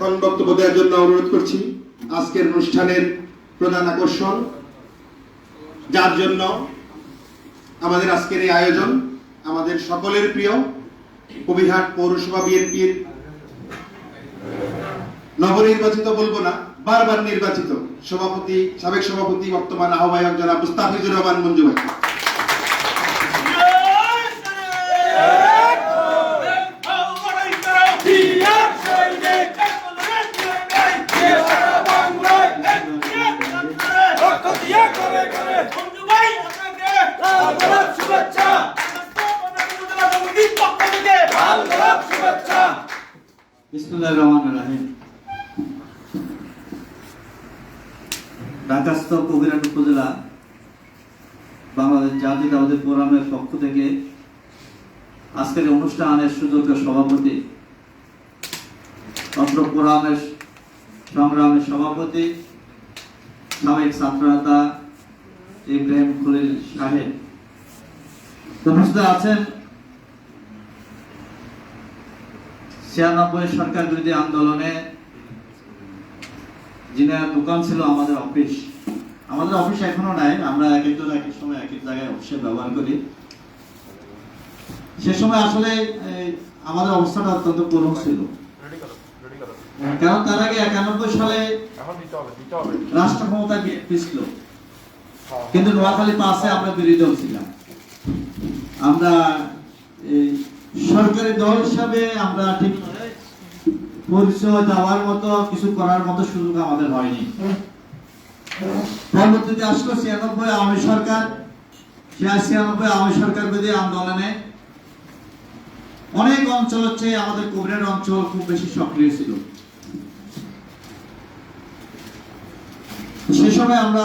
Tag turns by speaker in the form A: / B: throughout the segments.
A: এখন বক্তব্য দেওয়ার জন্য অনুরোধ করছি, আজকের অনুষ্ঠানের প্রধান আকর্ষণ, যার জন্য আমাদের আজকের এই আয়োজন আমাদের সকলের প্রিয় কবিরহাট পৌরসভা বিএনপির নবনির্বাচিত বলব না, বারবার নির্বাচিত সভাপতি, সাবেক সভাপতি, বর্তমান আহ্বায়ক জনাব মুস্তাফিজুর রহমান মঞ্জু ভাই।
B: বিসমুল্লাহ রহমান রাহিম। ঢাকাস্থ কবিরাট উপজেলা বাংলাদেশ জাতি জাতীয়তাবাদী ফোরামের পক্ষ থেকে আজকের অনুষ্ঠানের সুযোগ্য সভাপতি অত্র ফোরামের সংগ্রামের সভাপতি সাবেক ছাত্রনেতা ইব্রাহিম খলিল সাহেব। উপস্থিত আছেন ছিয়ানব্বই সরকার বিরোধী আন্দোলনে যিনি দোকান ছিল আমাদের অফিস আমাদের অফিস এখনও নাই আমরা এক একজন এক এক সময় এক এক জায়গায় অফিসে ব্যবহার করি। সে সময় আসলে আমাদের অবস্থাটা অত্যন্ত করুণ ছিল। কারণ তার আগে একানব্বই সালে রাষ্ট্র ক্ষমতা বিএনপি ছিল কিন্তু নোয়াখালী পাশে আমরা বিরোধী দল ছিলাম। আমরা সরকারি দল হিসাবে আমরা ঠিক পরিচয় দেওয়ার মতো, কিছু করার মতো সুযোগ আমাদের হয়নি। পরবর্তীতে আসলো ছিয়ানব্বই আওয়ামী সরকার। ছিয়ানব্বই আওয়ামী সরকার আন্দোলনে অনেক অঞ্চল হচ্ছে, আমাদের কবিরের অঞ্চল খুব বেশি সক্রিয় ছিল। সে সময় আমরা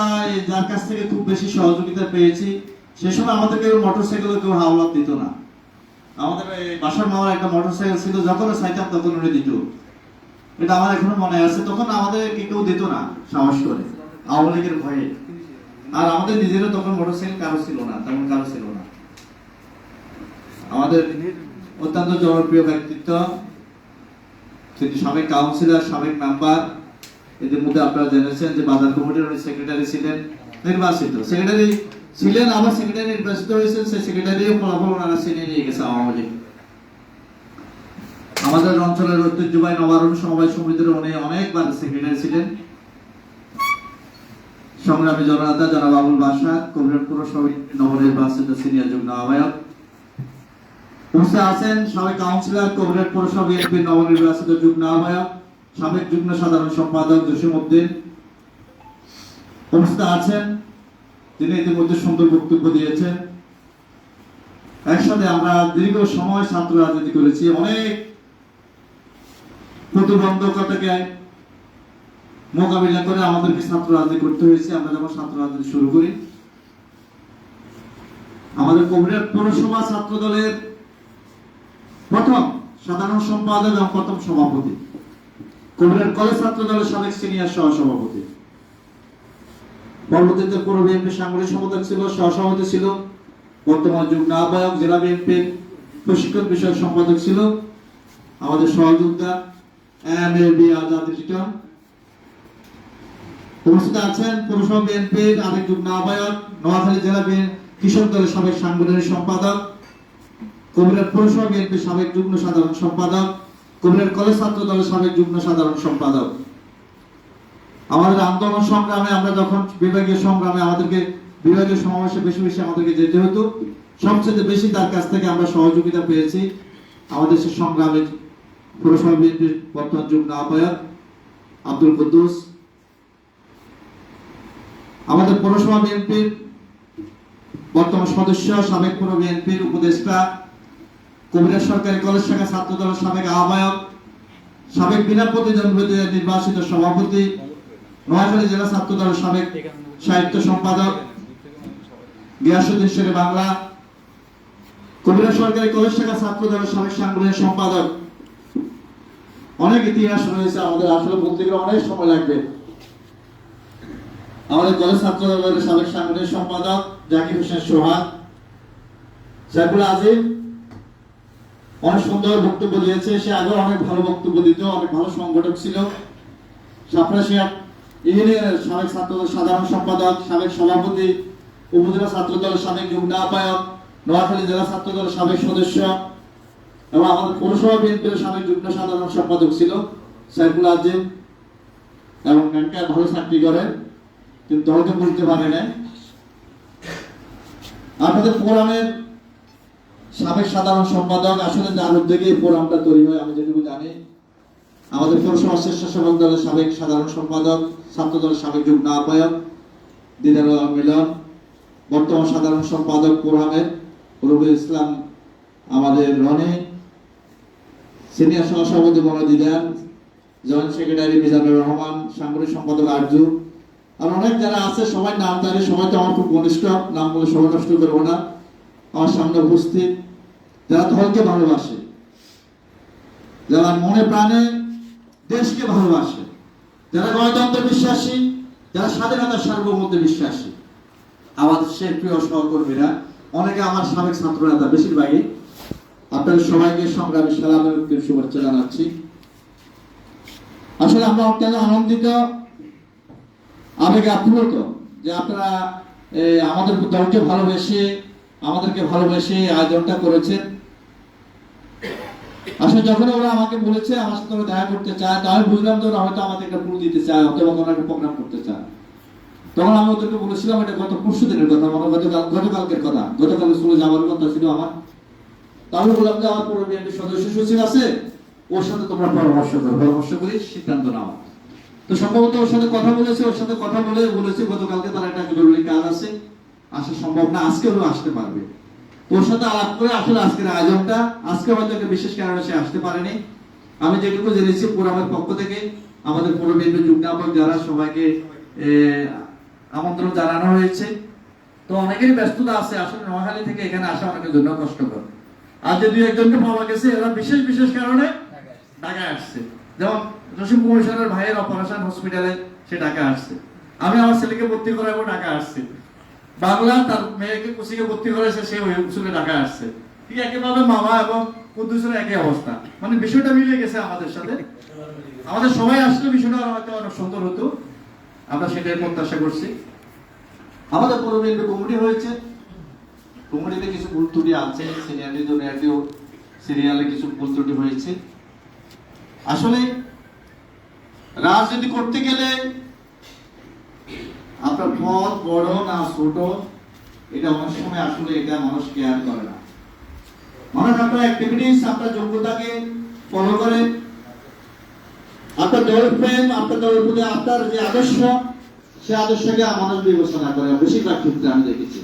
B: যার কাছ থেকে খুব বেশি সহযোগিতা পেয়েছি, সে সময় আমাদের কেউ মোটরসাইকেল কেউ দিত না। আমাদের বাসার মামার একটা মোটরসাইকেল ছিল যখন চাইতাম তখন উনি দিত এটা আমার এখনও মনে আছে, তখন আমাদের কি কেউ দিত না, সাহস করে। আওয়ামী লীগের ভয়ে। আর আমাদের নিজেরও তখন মোটরসাইকেল কারও ছিল না, তেমন কারও ছিল না। আমাদের অত্যন্ত জনপ্রিয় ব্যক্তিত্ব, তিনি সাবেক কাউন্সিলর সাবেক মেম্বার এদের মধ্যে আপনারা জেনেছেন যে বাজার কমিটির উনি সেক্রেটারি ছিলেন, নির্বাচিত। সেক্রেটারি ছিলেন আবার সেক্রেটারি নির্বাচিত হয়েছেন সেই সেক্রেটারিও ফলাফল ওনারা ছিনিয়ে নিয়ে গেছে আওয়ামী লীগ আমাদের অঞ্চলের ঐতিহ্যবাহী নবারণ সমবায় সমিতির উনি অনেকবার সেক্রেটারি ছিলেন। সংগ্রামী জননেতা জনাব আবুল বাসা কবিরপুর পুরসভা নবনির্বাচিত সিনিয়র যুগ্ম আহ্বায়ক। উপস্থিত আছেন সাবেক কাউন্সিলর কবিরহাট পৌরসভা বিএনপির নবনির্বাচিত যুগ্ম আহ্বায়ক, সাবেক যুগ্ম সাধারণ সম্পাদক জসিম উদ্দিন উপস্থিত আছেন তিনি ইতিমধ্যে সুন্দর বক্তব্য দিয়েছেন। একসাথে আমরা দীর্ঘ সময় ছাত্র রাজনীতি করেছি, অনেক প্রতিবন্ধকতাকে মোকাবিলা করে আমাদেরকে ছাত্র রাজনীতি করতে হয়েছে। আমরা যখন ছাত্র রাজনীতি শুরু করি, আমাদের কবিরহাট পৌরসভা ছাত্র দলের প্রথম সাধারণ সম্পাদক এবং প্রথম সভাপতি। কবিরাট কলেজ ছাত্র দলের সাবেক সিনিয়র সহ সভাপতি পরবর্তীতে পৌর বিএনপি সাংগঠনিক সম্পাদক ছিল, সহসভাপতি ছিল, বর্তমান যুগ্ম আহ্বায়ক, জেলা প্রশিক্ষণ বিষয়ক সম্পাদক ছিল। আমাদের সহযোদ্ধা M A B Azad Riton উপস্থিত আছেন পৌরসভা বিএনপির আরেক যুগ্ম আহ্বায়ক, নোয়াখালী জেলা কৃষক দলের সাবেক সাংগঠনিক সম্পাদক। কবিরাট পৌরসভা বিএনপির সাবেক যুগ্ম সাধারণ সম্পাদক। কবিরাট কলেজ ছাত্র দলের সাবেক যুগ্ম সাধারণ সম্পাদক। আমাদের আন্দোলন সংগ্রামে আমরা যখন বিভাগীয় সংগ্রামে আমাদেরকে, বিভাগীয় সমাবেশে বেশি বেশি আমাদেরকে যেতে হতো, সবচেয়ে বেশি তার কাছ থেকে আমরা সহযোগিতা পেয়েছি আমাদের সে সংগ্রামে পৌরসভা বিএনপির বর্তমান যুগ্ম আহ্বায়ক আব্দুল কুদ্দুস, আমাদের পৌরসভা বিএনপির বর্তমান সদস্য সাবেক পৌর বিএনপির উপদেষ্টা, কবিরাজ সরকারি কলেজ শাখা ছাত্র দলের সাবেক আহ্বায়ক, সাবেক বিনা প্রতিদ্বন্দ্বিতা নির্বাচিত সভাপতি নোয়াখালী জেলা ছাত্র দলের সাবেক সাহিত্য সম্পাদক গিয়াসুদ্দিন শেরে বাংলা কবিরাজ সরকারি কলেজ শাখা ছাত্র দলের সাবেক সাংগঠনিক সম্পাদক। অনেক ইতিহাস রয়েছে, আমাদের আসলে বলতে গেলে অনেক সময় লাগবে। আমাদের কলেজ ছাত্র দলের সাবেক সাংগঠনিক সম্পাদক জাকির হোসেন সোহাগ, সাইফুল আজিম, অনেক সুন্দর বক্তব্য দিয়েছে, সে আগে অনেক ভালো বক্তব্য দিত, অনেক ভালো সংগঠক ছিল। আপনারা সে ইউনিয়নের সাবেক ছাত্রদল সাধারণ সম্পাদক, সাবেক সভাপতি, উপজেলা ছাত্র দলের সাবেক যুগ্ম আহ্বায়ক, নোয়াখালী জেলা ছাত্র দলের সাবেক সদস্য এবং আমাদের পৌরসভা বিএনপির সাবেক যুগ্ম সাধারণ সম্পাদক ছিল সাইফুল আজিম এবং ব্যাংকার ভালো চাকরি করে, কিন্তু হয়তো বুঝতে পারে না আপনাদের ফোরামের সাবেক সাধারণ সম্পাদক, আসলে যার উদ্যোগে এই ফোরামটা তৈরি হয় আমি যেটুকু জানি আমাদের পৌরসভা স্বেচ্ছাসেবক দলের সাবেক সাধারণ সম্পাদক, ছাত্র দলের সাবেক যুগ্ম আহ্বায়ক, দিদার মিলন, বর্তমান সাধারণ সম্পাদক ফোরামের রবিউল ইসলাম, আমাদের রনি, সিনিয়র সহসভাপতি মনোদিদান জয়েন্ট সেক্রেটারি মিজানুর রহমান, সাংগঠনিক সম্পাদক আরজু, আর অনেক যারা আছে, সবাই নাম জানে সবাই তো আমার খুব ঘনিষ্ঠ নাম বলে সবাই নষ্ট করব না। আমার সামনে উপস্থিত, যারা দলকে ভালোবাসে, যারা মনে প্রাণে দেশকে ভালোবাসে, যারা গণতন্ত্র বিশ্বাসী, যারা স্বাধীনতার সার্বভৌমত্বে বিশ্বাসী। আমাদের সে প্রিয় সহকর্মীরা, অনেকে আমার সাবেক ছাত্র নেতা বেশিরভাগই। আপনাদের সবাইকে সংগ্রামী সালামের শুভেচ্ছা জানাচ্ছি। আসলে আমরা অত্যন্ত আনন্দিত, আবেগে আপ্লুত যে আপনারা আমাদের দলকে ভালোবেসে, আমাদেরকে ভালোবেসে আয়োজনটা করেছেন। আসলে যখন ওরা আমাকে বলেছে, আমার সাথে ওরা দেখা করতে চায় তা বুঝলাম যে ওরা হয়তো আমাদের একটা পুরো দিতে চায় অথবা কোনো একটা প্রোগ্রাম করতে চায়। তখন আমি ওদেরকে বলেছিলাম, এটা গত পরশু দিনের কথা মানে গতকাল, গতকালকের কথা, গতকাল স্কুলে যাওয়ার কথা ছিল আমার। তাহলে বললাম যে, আমার পুরো বিএনপি সদস্য সচিব আছে, ওর সাথে তোমরা পরামর্শ করো, পরামর্শ করে সিদ্ধান্ত নাও। তো সম্ভবত ওর সাথে কথা বলেছে, ওর সাথে কথা বলে বলেছে, গতকালকে তার একটা জরুরি কাজ আছে, আসা সম্ভব না, আজকে হলেও আসতে পারবে। ওর সাথে আলাপ করে আসলে আজকের আয়োজনটা, আজকে একটা বিশেষ কারণে সে আসতে পারেনি। আমি যেটুকু জেনেছি, পুরামের পক্ষ থেকে আমাদের পুরো বিএনপি যুগ্নাপক যারা সবাইকে আমন্ত্রণ জানানো হয়েছে। তো অনেকেরই ব্যস্ততা আছে, আসলে নোয়াখালী থেকে এখানে আসা অনেকের জন্য কষ্টকর। আর যে দুই একজনকে পাওয়া গেছে, এরা বিশেষ বিশেষ কারণে ঢাকায় আসছে। যেমন জসিম কমিশনের ভাইয়ের অপারেশন হসপিটালে সে ঢাকায় আসছে। আমি আমার ছেলেকে ভর্তি করাবো ঢাকা আসছে। বাংলা তার মেয়েকে কুচিকে ভর্তি করেছে সে ওই উসুলে ঢাকায় আসছে। ঠিক একইভাবে মামা এবং কুদ্দুসের একই অবস্থা। মানে বিষয়টা মিলে গেছে আমাদের সাথে। আমাদের সবাই আসলে বিষয়টা হয়তো অনেক সুন্দর হতো। আমরা সেটাই প্রত্যাশা করছি। আমাদের পুরো বিএনপি কমিটি হয়েছে। কমিটিতে কিছু ভুল ত্রুটি আছে। সিনিয়রটি জুনিয়রটিও সিরিয়ালে কিছু ভুল ত্রুটি হয়েছে। আসলে রাজনীতি করতে গেলে আপনার পদ বড় না ছোট, এটা অনেক সময় আসলে এটা মানুষ কেয়ার করে না। মানুষ আপনার অ্যাক্টিভিটিস আপনার যোগ্যতাকে ফলো করে। আপনার আপনার আপনার যে আদর্শ, সে আদর্শকে মানুষ বিবেচনা করে। বেশিরভাগ ক্ষেত্রে আমি দেখেছি।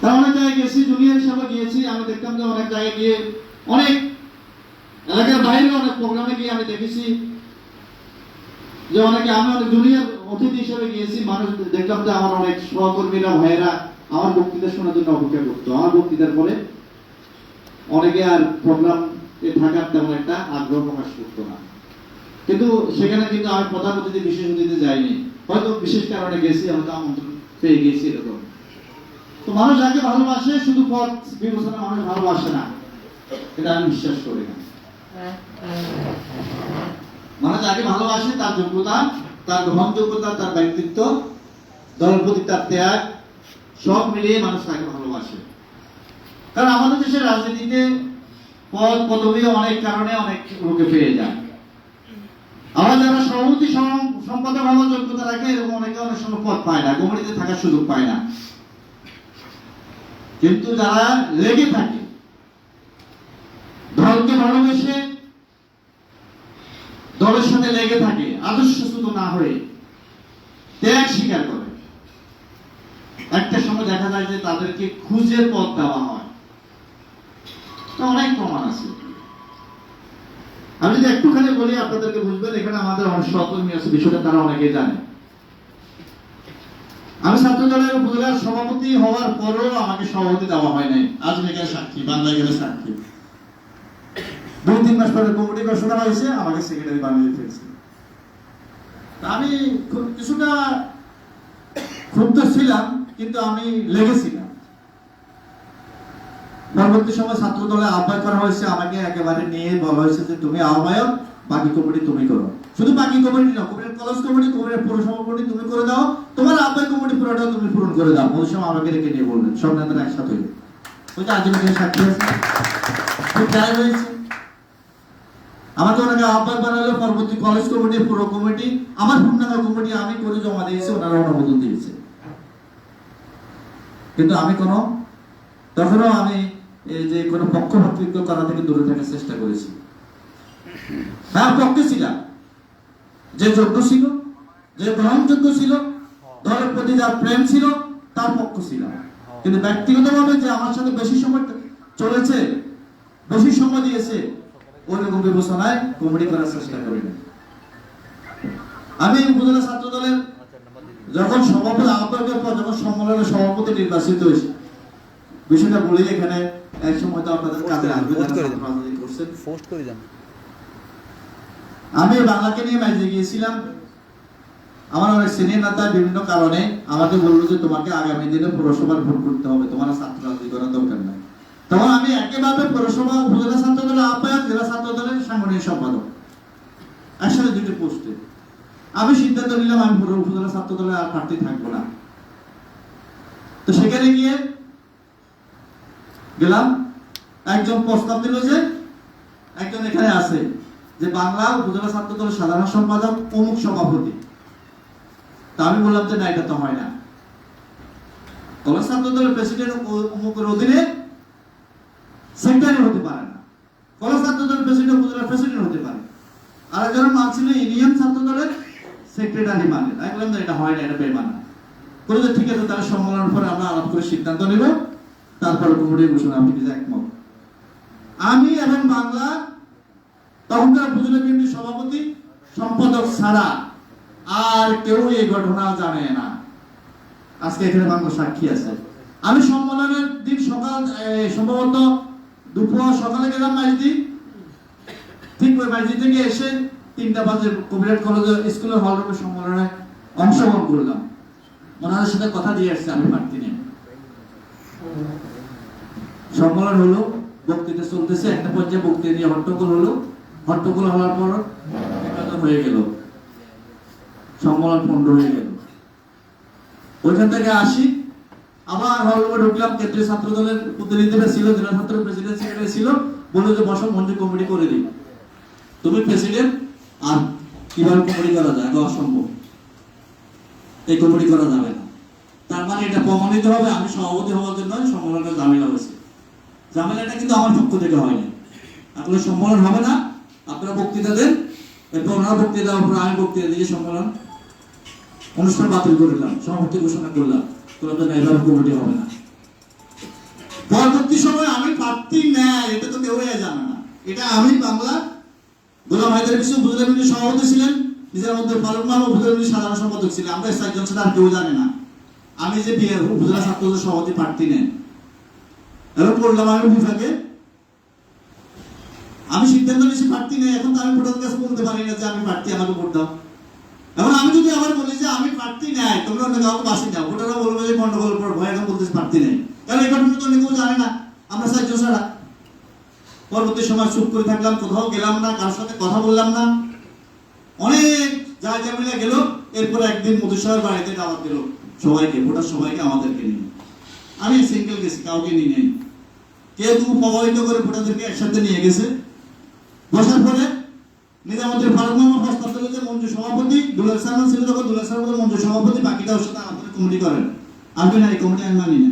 B: তার অনেক জায়গায় গেছি, জুনিয়র হিসাবে গিয়েছি। আমি দেখতাম যে অনেক জায়গায় গিয়ে অনেক এলাকার বাইরে অনেক প্রোগ্রামে গিয়ে আমি দেখেছি। যে অনেকে আমি অনেক জুনিয়র অতিথি হিসেবে গিয়েছি, মানুষ দেখলাম যে আমার অনেক সহকর্মীরা, ভাইয়েরা আমার বক্তৃতা শোনার জন্য অপেক্ষা করতো। আমার বক্তৃতার পরে অনেকে আর প্রোগ্রাম এ থাকার তেমন একটা আগ্রহ প্রকাশ করতো না। কিন্তু সেখানে কিন্তু আমি প্রধান অতিথি বিশেষ অতিথিতে যাইনি। হয়তো বিশেষ কারণে গেছি, হয়তো আমন্ত্রণ পেয়ে গেছি এরকম। তো মানুষ যাকে ভালোবাসে, শুধু পথ বিবেচনা মানুষ ভালোবাসে না। এটা আমি বিশ্বাস করি না। মানুষ যাকে ভালোবাসে তার যোগ্যতা, তার গ্রহণযোগ্যতা, তার ব্যক্তিত্ব, দলের প্রতি তার ত্যাগ, সব মিলিয়ে মানুষ তাকে ভালোবাসে। কারণ আমাদের দেশের রাজনীতিতে পদ, পদবি অনেক কারণে অনেক লোকে পেয়ে যায়। আবার যারা সভাপতি সম- সম্পাদক হওয়ার যোগ্যতা রাখে, এরকম অনেকে অনেক সময় পদ পায় না কমিটিতে থাকার সুযোগ পায় না। কিন্তু যারা লেগে থাকে, দলকে ভালোবেসে দলের সাথে লেগে থাকে আদর্শচ্যুত না হয়ে ত্যাগ স্বীকার করে। একটা সময় দেখা যায় যে তাদেরকে খুঁজে পথ দেওয়া হয়। অনেক প্রমাণ আছে। আমি যদি একটুখানি বলি, আপনাদেরকে বুঝবেন, এখানে আমাদের অনেক সহকর্মী আছে, বিষয়টা তারা অনেকে জানে। আমি ছাত্র দলের উপজেলার সভাপতি হওয়ার পরেও আমাকে সভাপতি দেওয়া হয় নাই। আজ এখানে সাক্ষী বাংলা গেলে সাক্ষী। দুই তিন মাস পরে কমিটি ঘোষণা হয়েছে, আমাকে সেক্রেটারি বানিয়ে ফেলছে। আমি কিছুটা ক্ষুব্ধ ছিলাম, কিন্তু আমি লেগেছিলাম। পরবর্তী সময় ছাত্র দলে আহ্বায়ক করা হয়েছে, আমাকে একেবারে নিয়ে বলা হয়েছে যে তুমি আহ্বায়ক, বাকি কমিটি তুমি করো। শুধু বাকি কমিটি না, কমিটির কলেজ কমিটি, কমিটির পৌরসভা কমিটি তুমি করে দাও। তোমার আহ্বায়ক কমিটি পুরোটা তুমি পূরণ করে দাও। মধু সময় আমাকে রেখে নিয়ে বললেন, সব নেতারা একসাথে হয়ে। ওই যে আজীবনের সাক্ষী আছে, খুব হয়েছে আমাকে ওনাকে আহ্বায়ক বানালো, পরবর্তী কলেজ কমিটি পুরো কমিটি আমার পূর্ণাঙ্গ কমিটি আমি করে জমা দিয়েছি, ওনারা অনুমোদন দিয়েছে। কিন্তু আমি কোনো, তখনও আমি এই যে কোনো পক্ষপাতিত্ব করা থেকে দূরে থাকার চেষ্টা করেছি। হ্যাঁ পক্ষে ছিলাম। যে যোগ্য ছিল, যে গ্রহণযোগ্য ছিল, দলের প্রতি যার প্রেম ছিল, তার পক্ষ ছিলাম। কিন্তু ব্যক্তিগতভাবে যে আমার সাথে বেশি সময় চলেছে, বেশি সময় দিয়েছে ওই বিবেচনায় কমেডি করার চেষ্টা করি। না আমি উপজেলা ছাত্র দলের যখন সভাপতি আহ্বায়কের পর যখন সম্মেলনের সভাপতি নির্বাচিত হয়েছে বিষয়টা বলি এখানে এক সময় তো আপনাদের কাজে আসবে আমি বাংলাকে নিয়ে ম্যাচে গিয়েছিলাম। আমার অনেক সিনিয়র নেতা বিভিন্ন কারণে আমাকে বলল যে তোমাকে আগামী দিনে পৌরসভার ভোট করতে হবে তোমার ছাত্র রাজনীতি করার দরকার নাই। তখন আমি একেবারে পৌরসভা, উপজেলা ছাত্র দলের আহ্বায়ক, জেলা ছাত্র দলের সাংগঠনিক সম্পাদক। একসাথে দুটি পোস্টে। আমি সিদ্ধান্ত নিলাম, আমি উপজেলা ছাত্র দলের আর প্রার্থী থাকব না। তো সেখানে গিয়ে গেলাম। একজন প্রস্তাব দিল যে, একজন এখানে আছে, যে বাংলা উপজেলা ছাত্র দলের সাধারণ সম্পাদক, অমুক সভাপতি। তা আমি বললাম যে না, এটা তো হয় না। কলেজ ছাত্র দলের প্রেসিডেন্ট অমুকের অধীনে সেক্রেটারি হতে পারে না। কলেজ ছাত্র দলের প্রেসিডেন্ট উপজেলার প্রেসিডেন্ট হতে পারে। আর একজনের মান ছিল ইউনিয়ন ছাত্র দলের সেক্রেটারি মানে। আমি বললাম এটা হয় না, এটা বেমান বলে যে ঠিক আছে, তাহলে সম্মেলনের পরে আমরা আলাপ করে সিদ্ধান্ত নেব। তারপরে কমিটি ঘোষণা, আপনি একমত? আমি এবং বাংলা তখনকার উপজেলা বিএনপির সভাপতি, সম্পাদক ছাড়া আর কেউ এই ঘটনা জানে না। আজকে এখানে বাংলা সাক্ষী আছে। আমি সম্মেলনের দিন সকাল সম্ভবত দুপুর, সকালে গেলাম মাইজদি ঠিক ওই মাইজদি থেকে এসে তিনটা বাজে কবিরাট কলেজ স্কুলের হল রুমে সম্মেলনে অংশগ্রহণ করলাম। ওনাদের সাথে কথা দিয়ে আসছে, আমি প্রার্থী নেই সম্মেলন হলো, বক্তৃতা চলতেছে, একটা পর্যায়ে বক্তৃতা নিয়ে হট্টগোল হলো। হট্টগোল হওয়ার পর একাত্তর হয়ে গেল। সম্মেলন পণ্ড হয়ে গেল। ওইখান থেকে আসি আবার হলরুমে ঢুকলাম কেন্দ্রীয় ছাত্র দলের প্রতিনিধিরা ছিল, জেলা ছাত্র প্রেসিডেন্ট সেক্রেটারি ছিল। বলল যে, বসো মঞ্জুর কমিটি করে দিই। তুমি প্রেসিডেন্ট আর কীভাবে কমিটি করা যায়? এটা অসম্ভব। এই কমিটি করা যাবে না। তার মানে এটা প্রমাণিত হবে, আমি সভাপতি হওয়ার জন্য সম্মেলনের ঝামেলা হয়েছে। ঝামেলাটা কিন্তু আমার পক্ষ থেকে হয়নি। আপনার সম্মেলন হবে না। আপনারা বক্তৃতা দেন। এরপর ওনার বক্তৃতা আমি বক্তৃতা দিয়ে সম্মেলন, অনুষ্ঠান বাতিল করলাম সভাপতি ঘোষণা করলাম। পরবর্তী সময় আমি প্রার্থী নেয় এটা তো কেউ জানে না। এটা আমি বাংলা গোলাম হায়দার কিছু সভাপতি ছিলেন, নিজের মধ্যে ফারুক উপজেলা সাধারণ সম্পাদক ছিলেন। আমরা চারজন আর কেউ জানে না। আমি যে উপজেলা ছাত্র সভাপতি প্রার্থী নেন এরকম করলাম আমি বিভাগে। আমি সিদ্ধান্ত নিয়েছি প্রার্থী নেই, এখন তো আমি ভোটার কাছে বলতে পারি না যে আমি প্রার্থী আমাকে ভোট দাও। এখন আমি যদি আবার বলি যে আমি প্রার্থী নেই, তোমরা অন্য কাউকে বাসি দাও। ভোটাররা বলবে যে গন্ডগোল ভয় এখন বলতেছি প্রার্থী নেই। কারণ এই ঘটনা তো অন্য কেউ জানে না? আমরা চারজন ছাড়া। পরবর্তী সময় চুপ করে থাকলাম, কোথাও গেলাম না, কারোর সাথে কথা বললাম না। অনেক যা জামিলা গেল, এরপর একদিন মধুসাহের বাড়িতে দাওয়াত দিল। সবাইকে, ভোটার সবাইকে আমাদেরকে নিয়ে। আমি সিঙ্গেল গেছি, কাউকে নিয়ে নেই। কেউ কেউ প্রভাবিত করে ভোটারদেরকে একসাথে নিয়ে গেছে। বসার পরে নিজামতের ফারুক মামা প্রস্তাব দিল যে মঞ্জু সভাপতি, দুলাল সালমান ছিল তখন দুলাল সালমান মঞ্জু সভাপতি, বাকিটা ওর সাথে আমাদের কমিটি করেন। আমি না এই কমিটি আমি মানি না।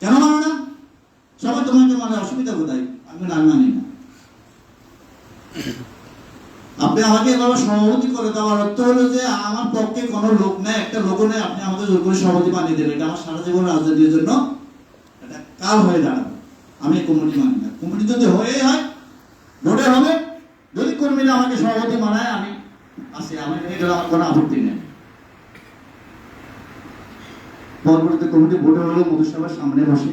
B: কেন মানো না? সবাই তোমাকে মানে অসুবিধা কোথায়? আমি না মানি না। আপনি আমাকে এভাবে সভাপতি করে দেওয়ার অর্থ হলো যে আমার পক্ষে কোনো লোক নেই, একটা লোক নেই, আপনি আমাকে জোর করে সভাপতি বানিয়ে দেবেন এটা আমার সারা জীবন রাজনীতির জন্য এটা কাল হয়ে দাঁড়াবে। আমি কমিটি মানি না। কমিটি যদি হয়ে হয় ভোটে হবে। আমাকে সভাপতি মানায়, আমি আসি আমি এটা আমার কোনো আপত্তি নেই। পরবর্তীতে কমিটি ভোটে হলো মধুসভার সামনে বসে।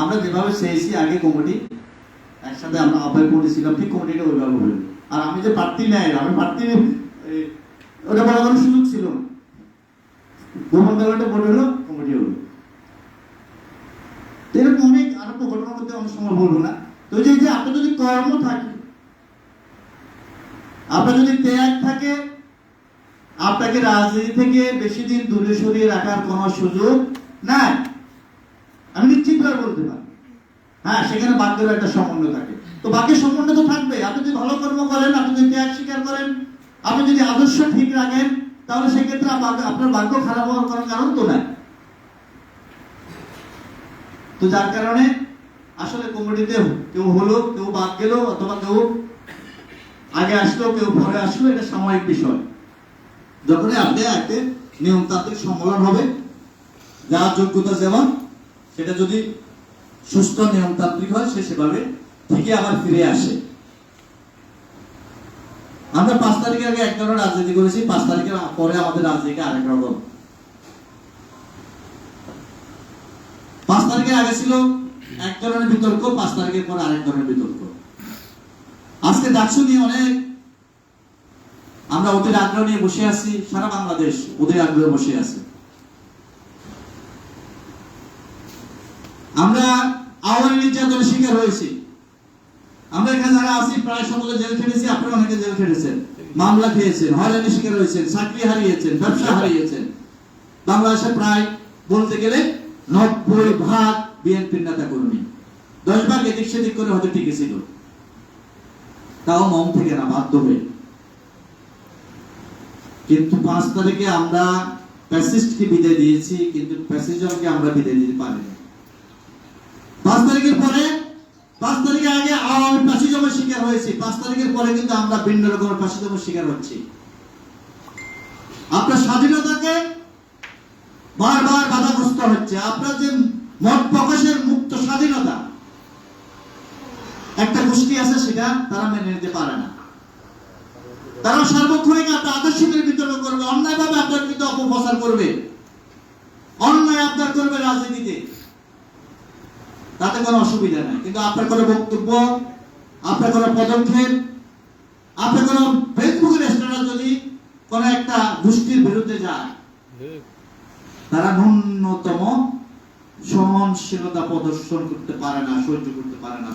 B: আমরা যেভাবে চেয়েছি, আগে কমিটি একসাথে আমরা আহ্বায়ক করেছিলাম ঠিক কমিটিটা ওইভাবে হলো আর আমি যে প্রার্থী নেই আমি প্রার্থী ওটা বড় কোনো সুযোগ ছিল না। দলটা ভোট হলো, কমিটি হলো। এরকম অনেক আরও ঘটনার মধ্যে অনেক সময় বলব না। তো যে আপনার যদি কর্ম থাকে আপনার যদি ত্যাগ থাকে, আপনাকে রাজনীতি থেকে বেশি দিন দূরে সরিয়ে রাখার কোনো সুযোগ নাই। আমি নিশ্চিতভাবে বলতে পারি। হ্যাঁ সেখানে বাক্যের একটা সমন্বয় থাকে। তো বাকি সমন্বয় তো থাকবে আপনি যদি ভালো কর্ম করেন, আপনি যদি ত্যাগ স্বীকার করেন, আপনি যদি আদর্শ ঠিক রাখেন, তাহলে সেক্ষেত্রে আপ- আপনার ভাগ্য খারাপ হওয়ার কোনো কারণ তো নাই। তো যার কারণে আসলে কমিটিতে কেউ হলো, কেউ বাদ গেল, অথবা কেউ আগে আসলো কেউ পরে আসলো এটা সাময়িক বিষয়। যখনই আপনি একটা নিয়মতান্ত্রিক সম্মেলন হবে, যার যোগ্যতা যেমন, সেটা যদি সুস্থ নিয়মতান্ত্রিক হয়, সে সেভাবে ঠিকই আবার ফিরে আসে। আমরা পাঁচ তারিখের আগে এক ধরনের রাজনীতি করেছি, পাঁচ তারিখের পরে আমাদের রাজনীতি আরেক রকম। পাঁচ তারিখের আগে ছিল এক ধরনের বিতর্ক, পাঁচ তারিখের পরে আরেক ধরনের বিতর্ক। আজকে নিয়ে অনেক। আমরা ওদের আগ্রহ নিয়ে বসে আছি, সারা বাংলাদেশ ওদের আগ্রহে বসে আছে। আমরা আওয়ামী নির্যাতনের শিকার হয়েছি। আমরা এখানে যারা আছি, প্রায় সকলে জেল খেটেছি, আপনারা অনেকে জেল খেটেছেন। মামলা খেয়েছেন, হয়রানির শিকার হয়েছেন, চাকরি হারিয়েছেন, ব্যবসা হারিয়েছেন। বাংলাদেশে প্রায় বলতে গেলে নব্বই ভাগ বিএনপির নেতা কর্মী দশ ভাগ এদিক সেদিক করে হয়তো টিকে ছিল। তাও মন থেকে না হয়ে। কিন্তু পাঁচ তারিখে আমরা প্যাসিস্টকে বিদায় দিয়েছি, কিন্তু প্যাসিজমকে আমরা বিদায় দিতে পাঁচ তারিখের পরে, পাঁচ তারিখের আগে আওয়ামী শিকার হয়েছি। পাঁচ তারিখের পরে কিন্তু আমরা ভিন্ন রকমের শিকার হচ্ছি। আপনার স্বাধীনতাকে বারবার বাধাগ্রস্ত হচ্ছে। আপনার যে মত প্রকাশের মুক্ত স্বাধীনতা একটা গোষ্ঠী আছে, সেটা তারা মেনে নিতে পারে না। তারা সার্বক্ষণিক আপনার আদর্শদের বিতরণ করবে, অন্যায়ভাবে আপনার কিন্তু অপপ্রচার করবে। অন্যায় আপনার করবে রাজনীতিতে। তাতে কোনো অসুবিধা নাই। কিন্তু আপনার কোনো বক্তব্য, আপনার কোনো পদক্ষেপ, আপনার কোনো ফেসবুকের স্ট্যাটাস যদি কোনো একটা গোষ্ঠীর বিরুদ্ধে যায়, তারা ন্যূনতম সহনশীলতা প্রদর্শন করতে পারে না, সহ্য করতে পারে না।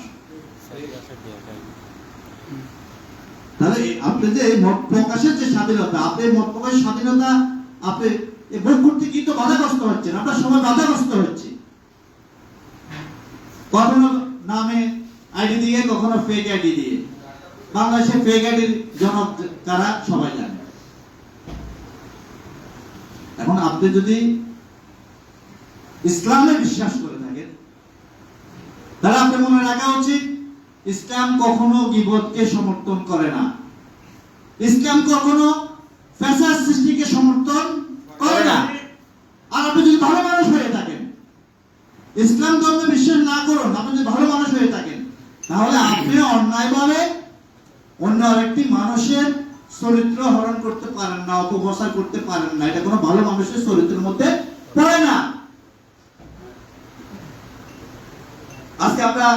B: তাহলে আপনি যে মত প্রকাশের যে স্বাধীনতা, আপনি মত প্রকাশের স্বাধীনতা আপনি করতে কিন্তু বাধাগ্রস্ত হচ্ছেন, আপনার সবাই বাধাগ্রস্ত হচ্ছে। কখনো নামে আইডি দিয়ে, কখনো ফেক আইডি দিয়ে। বাংলাদেশে ফেক আইডির জনক কারা সবাই জানে। এখন আপনি যদি ইসলামে বিশ্বাস করে থাকেন, তাহলে আপনি মনে রাখা উচিত ইসলাম কখনো গিবতকে সমর্থন করে না। ইসলাম কখনো ফ্যাসাদ সৃষ্টিকে সমর্থন করে না। আর আপনি যদি ভালো মানুষ হয়ে থাকেন, ইসলাম ধর্মে বিশ্বাস না করুন, আপনি যদি ভালো মানুষ হয়ে থাকেন, তাহলে আপনি অন্যায়ভাবে অন্য আরেকটি মানুষের চরিত্র হরণ করতে পারেন না, অপপ্রচার করতে পারেন না। এটা কোনো ভালো মানুষের চরিত্রের মধ্যে পড়ে না। আজকে আমরা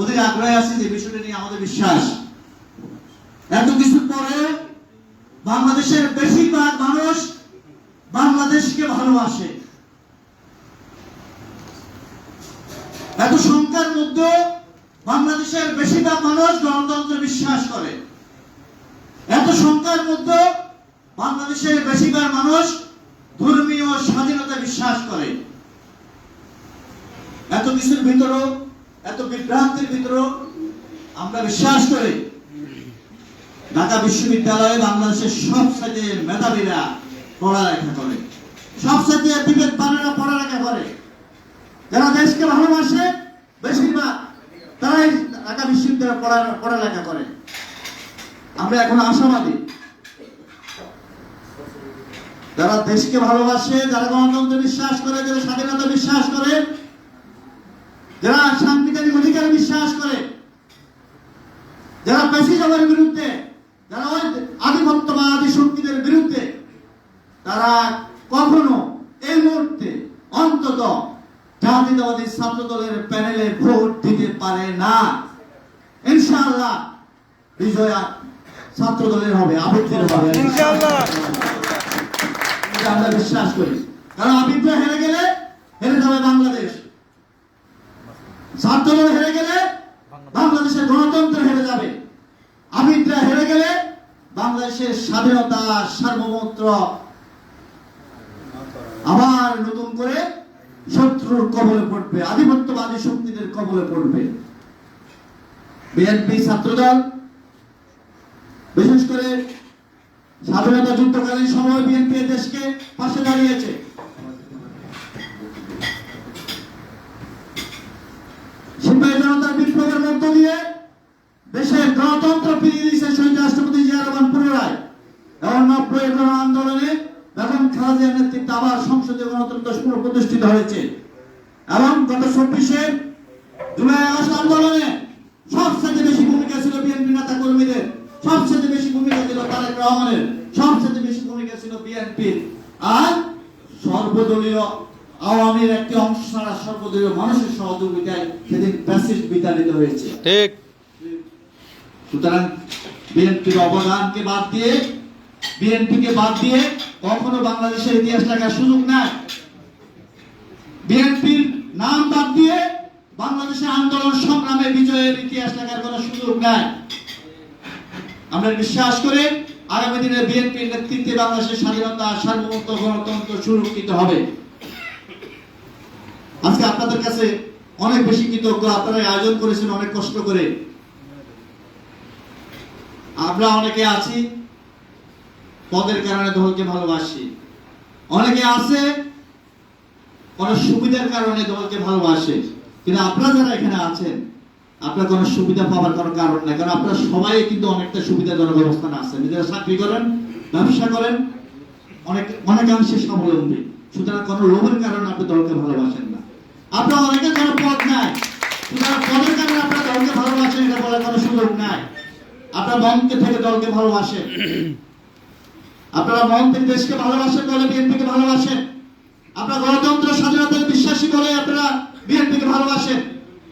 B: ওদের আগ্রহে আছি যে বিষয়টা নিয়ে আমাদের বিশ্বাস। এত কিছু পরে বাংলাদেশের বেশিরভাগ মানুষ বাংলাদেশকে ভালোবাসে। এত সংখ্যার মধ্যে বাংলাদেশের বেশিরভাগ মানুষ গণতন্ত্রে বিশ্বাস করে। এত সংখ্যার মধ্যে বাংলাদেশের বেশিরভাগ মানুষ ধর্মীয় স্বাধীনতা বিশ্বাস করে। এত কিছুর ভিতরেও এত বিভ্রান্তির ভিতরেও আমরা বিশ্বাস করি, ঢাকা বিশ্ববিদ্যালয়ে বাংলাদেশের সব সাথে মেধাবীরা পড়ালেখা করে। সব সাথে বিবেক বানেরা পড়ালেখা করে। যারা দেশকে ভালোবাসে, বেশিরভাগ তারাই ঢাকা বিশ্ববিদ্যালয়ে পড়া, পড়ালেখা করে। আমরা এখন আশাবাদী। যারা দেশকে ভালোবাসে, যারা গণতন্ত্রে বিশ্বাস করে, যারা স্বাধীনতা বিশ্বাস করে যারা সাংবিধানিক অধিকারে বিশ্বাস করে যারা প্যাসিজমের বিরুদ্ধে যারা ওই আধিপত্যবাদী শক্তিদের বিরুদ্ধে তারা কখনো এই মুহূর্তে অন্তত জাতীয়তাবাদী ছাত্র দলের প্যানেলে ভোট দিতে পারে না। ইনশাআল্লাহ বিজয়া ছাত্র দলের হবে আবেগের হবে। আমরা বিশ্বাস করি। কারণ আবিদ্রা হেরে গেলে হেরে যাবে বাংলাদেশ। ছাত্রদল হেরে গেলে বাংলাদেশের গণতন্ত্র হেরে যাবে। আমিররা হেরে গেলে বাংলাদেশের স্বাধীনতা সার্বভৌমত্ব। আবার নতুন করে শত্রুর কবলে পড়বে, আধিপত্যবাদী শক্তিদের কবলে পড়বে। বিএনপি ছাত্রদল, বিশেষ করে স্বাধীনতা যুদ্ধকালীন সময় বিএনপি দেশকে পাশে দাঁড়িয়েছে। সিপাহী বিপ্লবের মধ্য দিয়ে দেশের গণতন্ত্র ফিরিয়ে দিয়েছে শহীদ রাষ্ট্রপতি জিয়া পুনরায়। এবং নব্বই গণ আন্দোলনে বেগম খালেদার নেতৃত্বে আবার সংসদে গণতন্ত্র পুনঃপ্রতিষ্ঠিত হয়েছে। এবং গত চব্বিশে জুলাই আগস্ট আন্দোলনে সবচেয়ে বেশি ভূমিকা ছিল বিএনপি নেতা কর্মীদের সবচেয়ে বেশি ভূমিকা ছিল তারেক রহমানের, সবচেয়ে বেশি ভূমিকা ছিল বিএনপির। আর সর্বদলীয় আওয়ামীর একটি অংশ ছাড়া সর্বদলীয় মানুষের সহযোগিতায় সেদিন প্যাসিস্ট বিতাড়িত হয়েছে।
C: ঠিক।
B: সুতরাং বিএনপির অবদানকে বাদ দিয়ে বিএনপিকে বাদ দিয়ে কখনো বাংলাদেশের ইতিহাস লেখার সুযোগ নাই। বিএনপির নাম বাদ দিয়ে বাংলাদেশের আন্দোলন সংগ্রামে বিজয়ের ইতিহাস লেখার কোনো সুযোগ নাই। আমরা বিশ্বাস করে আগামী দিনে বিএনপির নেতৃত্বে বাংলাদেশের স্বাধীনতা সার্বভৌমত্ব গণতন্ত্র সুরক্ষিত হবে। আজকে আপনাদের কাছে অনেক বেশি কৃতজ্ঞ, আপনারা আয়োজন করেছেন অনেক কষ্ট করে। আমরা অনেকে আছি, পদের কারণে দলকে ভালোবাসি। অনেকে আছে, কোন সুবিধার কারণে দলকে ভালোবাসে। কিন্তু আপনারা যারা এখানে আছেন, আপনার কোনো সুবিধা পাওয়ার কোনো কারণ নাই। কারণ আপনারা সবাই কিন্তু অনেকটা সুবিধাজনক অবস্থানে আছেন। নিজেরা চাকরি করেন, ব্যবসা করেন, অনেক অনেকাংশে স্বাবলম্বী। সুতরাং কোনো লোভের কারণে আপনি দলকে ভালোবাসেন আপনার অনেকের কোনো পদ নাই। সুতরাং পদের কারণে আপনার দলকে ভালোবাসেন, এটা বলার কোনো সুযোগ নাই। আপনার মনকে থেকে দলকে ভালোবাসেন? আপনারা মন থেকে দেশকে ভালোবাসেন বলে বিএনপিকে ভালোবাসেন? আপনারা গণতন্ত্র স্বাধীনতায় বিশ্বাসী বলে আপনারা বিএনপিকে ভালোবাসেন?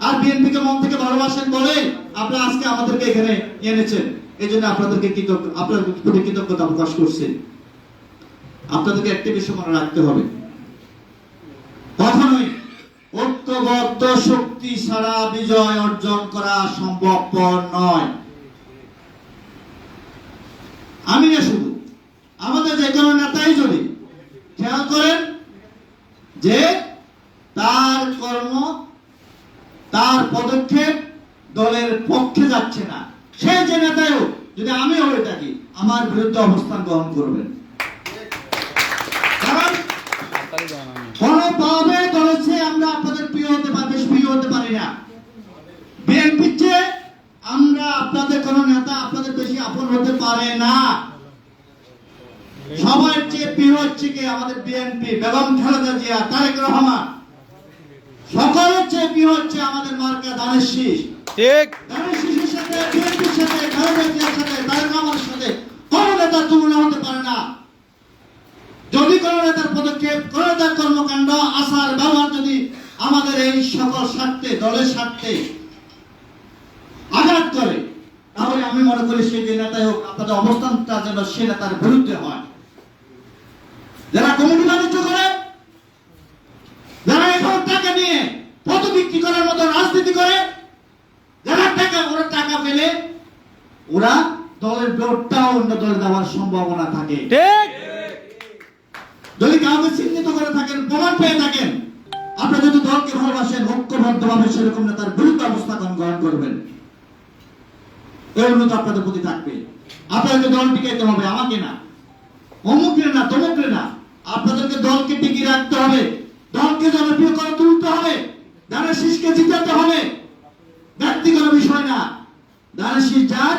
B: আর বিএনপিকে মন থেকে ভালোবাসেন বলে আপনারা আজকে আমাদেরকে এখানে এনেছেন। এই জন্য আপনাদেরকে কৃতজ্ঞ আপনাদের প্রতি কৃতজ্ঞতা প্রকাশ করছি। আপনাদেরকে একটি বিষয় মনে রাখতে হবে। কখনোই ঐক্যবদ্ধ শক্তি ছাড়া বিজয় অর্জন করা সম্ভবপর নয়। আমি না শুধু আমাদের যে কোনো নেতাই যদি খেয়াল করেন যে তার কর্ম তার পদক্ষেপ দলের পক্ষে যাচ্ছে না। সে যে নেতাই হোক যদি আমি হয়ে থাকি আমার বিরুদ্ধে অবস্থান গ্রহণ করবেন। কারণ দলের চেয়ে আমরা আপনাদের প্রিয় হতে পারি বেশ প্রিয় হতে পারি না। বিএনপির চেয়ে আমরা আপনাদের কোন নেতা আপনাদের বেশি আপন হতে পারে না। সবার চেয়ে প্রিয় হচ্ছে কি আমাদের বিএনপি বেগম খালেদা জিয়া তারেক রহমান। সকলের চেয়ে প্রিয় হচ্ছে আমাদের মার্কা দানের শীষ।
C: ঠিক।
B: দানের শীষের সাথে বিএনপির সাথে খালেদা জিয়ার সাথে তারেক রহমানের সাথে কোন নেতার তুলনা হতে পারে না। যদি কোন নেতার পদক্ষেপ, কোন নেতার কর্মকাণ্ড, আচার, ব্যবহার যদি আমাদের এই সকল স্বার্থে, দলের স্বার্থে আঘাত করে, তাহলে আমি মনে করি সেই যে নেতাই হোক, আপনাদের অবস্থানটা যেন সে নেতার বিরুদ্ধে হয়। যারা কমিটি বাণিজ্য করে, যারা এখন টাকা নিয়ে পদ বিক্রি করার মতো রাজনীতি করে, যারা টাকা, ওরা টাকা পেলে ওরা দলের ভোটটাও অন্য দলে দেওয়ার সম্ভাবনা থাকে।
C: ঠিক।
B: যদি কাউকে চিহ্নিত করে থাকেন প্রমাণ পেয়ে থাকেন আপনি যদি দলকে ভালোবাসেন ঐক্যবদ্ধভাবে সেরকম নেতার বিরুদ্ধে অবস্থা গ্রহণ করবেন। এই অনুরোধ আপনাদের প্রতি থাকবে। আপনাদেরকে দল টিকাইতে হবে আমাকে না। অমুকরে না তমুকরে না। আপনাদেরকে দলকে টিকিয়ে রাখতে হবে। দলকে জনপ্রিয় করে তুলতে হবে। দানের শীষকে জিতাতে হবে। ব্যক্তিগত বিষয় না। দানের শীষ যার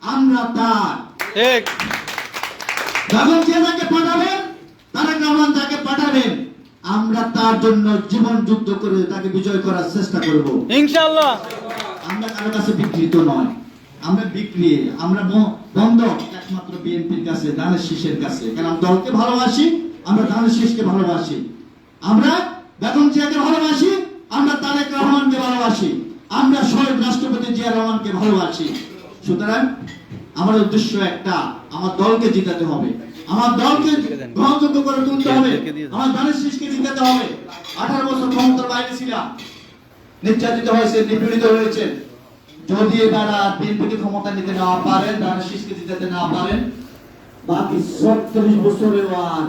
B: আমরা তার।
C: ঠিক।
B: যখন যে তাকে পাঠাবেন তারেক রহমান তাকে পাঠাবেন আমরা তার জন্য জীবন যুদ্ধ করে তাকে বিজয় করার চেষ্টা করব।
C: ইনশাআল্লাহ।
B: আমরা কারও কাছে বিকৃত নয়। আমরা বিক্রি আমরা বন্ধ একমাত্র বিএনপির কাছে দানের শীষের কাছে। কারণ আমরা দলকে ভালোবাসি আমরা দানের শীষকে ভালোবাসি। আমরা বেগম জিয়াকে ভালোবাসি আমরা তারেক রহমানকে ভালোবাসি। আমরা শহীদ রাষ্ট্রপতি জিয়া রহমানকে ভালোবাসি। সুতরাং আমার উদ্দেশ্য একটা আমার দলকে জিতাতে হবে। আমার দলকে গ্রহণযোগ্য করে তুলতে হবে। আমার দলের শীষকে জিতাতে হবে। আঠারো বছর ক্ষমতার বাইরে ছিলাম। নির্যাতিত হয়েছে নিপীড়িত হয়েছে। যদি তারা বিএনপিকে ক্ষমতা নিতে না পারেন তারা স্বীকৃতি দিতে না পারেন বাকি সত্তরিশ বছরেও আর